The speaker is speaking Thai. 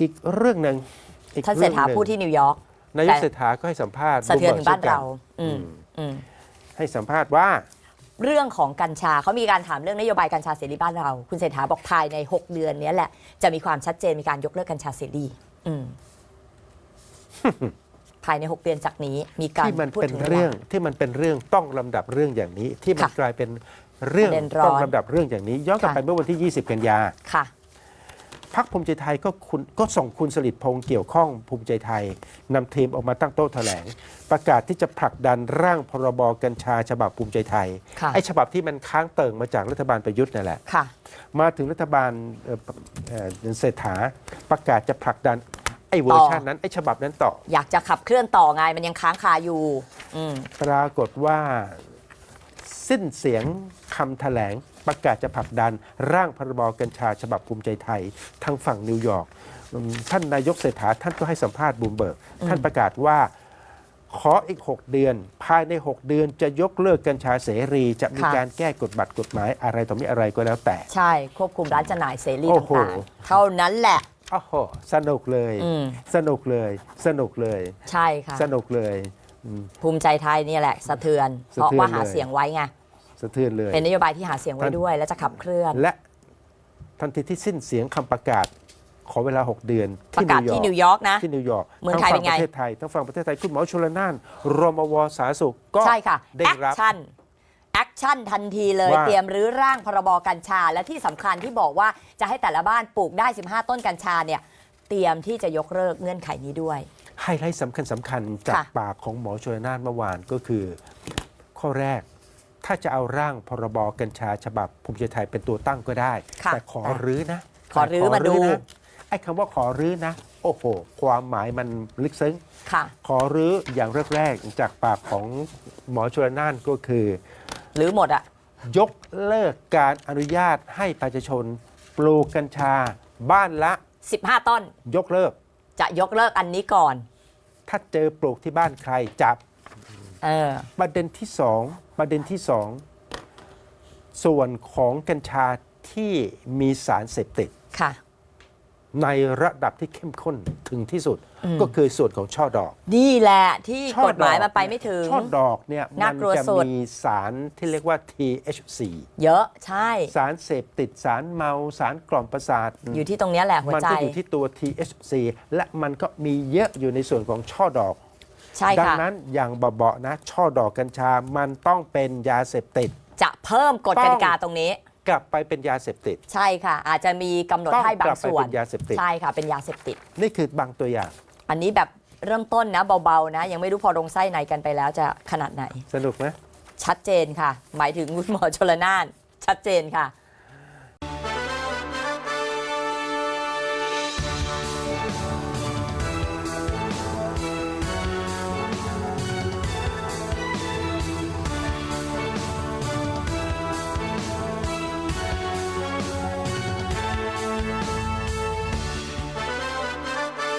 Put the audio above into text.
อีกเรื่องหนึ่งอีกท่านเศรษฐาองหนึ่งพูดที่นิวยอร์กนายกแต่เศรษฐาก็ให้สัมภาษณ์สะเทือนถึงบ้านช่กัเราอืมอืมอืมให้สัมภาษณ์ว่า เรื่องของกัญชาเขามีการถามเรื่องนโยบายกัญชาเสรีบ้านเรา คุณเศรษฐาบอกภายใน 6 เดือนเนี้ยแหละ จะมีความชัดเจนมีการยกเลิกกัญชาเสรีอืมภายใน 6 เดือนจากนี้มีการที่มันพูดเป็นถึงเรื่องที่มันเป็นเรื่องต้องลำดับเรื่องอย่างนี้ ที่มันค่ะกลายเป็นเรื่องประเด็นร้อนต้องลำดับเรื่องอย่างนี้ย้อนกลับค่ะไปเมื่อวันที่ 20 กันยาค่ะ พักภูมิใจไทยก็คุณก็ส่งคุณสลิดพงษ์เกี่ยวข้องภูมิใจไทยนำทีมออกมาตั้งโต๊ะแถลง ประกาศที่จะผลักดันร่างพรบกัญชาฉบับภูมิใจไทยค่ะไอ้ฉบับที่มันค้างเติ่งมาจากรัฐบาลประยุทธ์นั่นแหละค่ะมาถึงรัฐบาลเอ่อเอ่อเศรษฐาประกาศจะผลักดันไอ้เวอร์ชันนั้นไอ้ฉบับนั้นต่อ อยากจะขับเคลื่อนต่อไงมันยังค้างคาอยู่อืมปรากฏว่า สิ้นเสียงคำแถลง ประกาศจะผลักดันร่างพรบกัญชาฉบับภูมิใจไทยทางฝั่งนิวยอร์กอืมท่านนายกเศรษฐาท่านก็ให้สัมภาษณ์บูมเบิร์กท่านประกาศว่าขออีก 6 เดือน ภายใน 6 เดือนจะยกเลิกกัญชาเสรี จะมีค่ะการแก้กฎบัตรกฎหมายอะไรต่อมีอะไรก็แล้วแต่ ใช่ ควบคุมร้านจำหน่ายเสรีโอ้โหต่างๆเท่านั้นแหละโอ้โหสนุกเลยอืมสนุกเลย สนุกเลย ใช่ค่ะ สนุกเลยอืมภูมิใจไทยเนี่ยแหละ สะเทือนสะเพราะเทือนว่าหาเลยเสียงไว้ไง สะเทือนเลย เป็นนโยบายที่หาเสียงไว้ท่านด้วย และจะขับเคลื่อน และทันทีที่สิ้นเสียงคำประกาศ ขอเวลา 6 เดือนประกาศที่นิวยอร์กนะ ที่นิวยอร์กเมืองไทยทั้เป็นไงฝั่ประเทศไทยทั้งฝั่งประเทศไทยคุณหมอชลน่านรมวสาธารณสุขก็ใช่ค่ะได้แอครับ ชั่นแอคชั่นทันทีเลย ว่าเตรียมรื้อร่างพรบกัญชา และที่สำคัญที่บอกว่าจะให้แต่ละบ้านปลูกได้ 15 ต้นกัญชาเนี่ยเตรียมที่จะยกเลิกเงื่อนไขนี้ด้วย ไฮไลท์สำคัญสำคัญจากค่ะ ปากของหมอชลน่านเมื่อวานก็คือ ข้อแรก ถ้าจะเอาร่างพรบกัญชาฉบับภูมิใจไทยเป็นตัวตั้งก็ได้ ค่ะแต่ขอรื้อนะขอรื้อมาดู นะไอ้คำว่าขอรื้อนะ โอ้โห ความหมายมันลึกซึ้ง ค่ะ ขอรื้ออย่างแรกๆจากปากของหมอชลน่านก็คือ หรือหมดอะยกเลิกการอนุญาตให้ประชาชนปลูกกัญชา บ้านละ15 ต้นยกเลิก จะยกเลิกอันนี้ก่อน ถ้าเจอปลูกที่บ้านใครจับ เออ ประเด็นที่สองประเด็นที่สองส่วนของกัญชาที่มีสารเสพติด ค่ะ ในระดับที่เข้มข้นถึงที่สุด อืม ก็คือส่วนของช่อดอก นี่แหละที่ช่อกฎหมายดอกมันไปไม่ถึง ช่อดอกเนี่ยน่ามักลัวจะสุด มีสารที่เรียกว่า THC เยอะใช่ สารเสพติดสารเมาสารกล่อมประสาท อยู่ที่ตรงเนี้ยแหละหัวมันใจ ก็อยู่ที่ตัว THC และมันก็มีเยอะอยู่ในส่วนของช่อดอก ใช่ดัค่ะนั้นอย่างเบาๆนะช่อดอกกัญชามันต้องเป็นยาเสพติด จะเพิ่มกฎกติกาตรงนี้ กลับไปเป็นยาเสพติด ใช่ค่ะ อาจจะมีกำหนดต้องให้บากลังบไปส่วนเป็นยาเสพติด ใช่ค่ะเป็นยาเสพติด นี่คือบางตัวอย่างอันนี้แบบเริ่มต้นนะเบาๆนะ ยังไม่รู้พอลงไส้ในกันไปแล้วจะขนาดไหน สนุกไหม ชัดเจนค่ะ หมายถึงคุณหมอชลนาน ชัดเจนค่ะ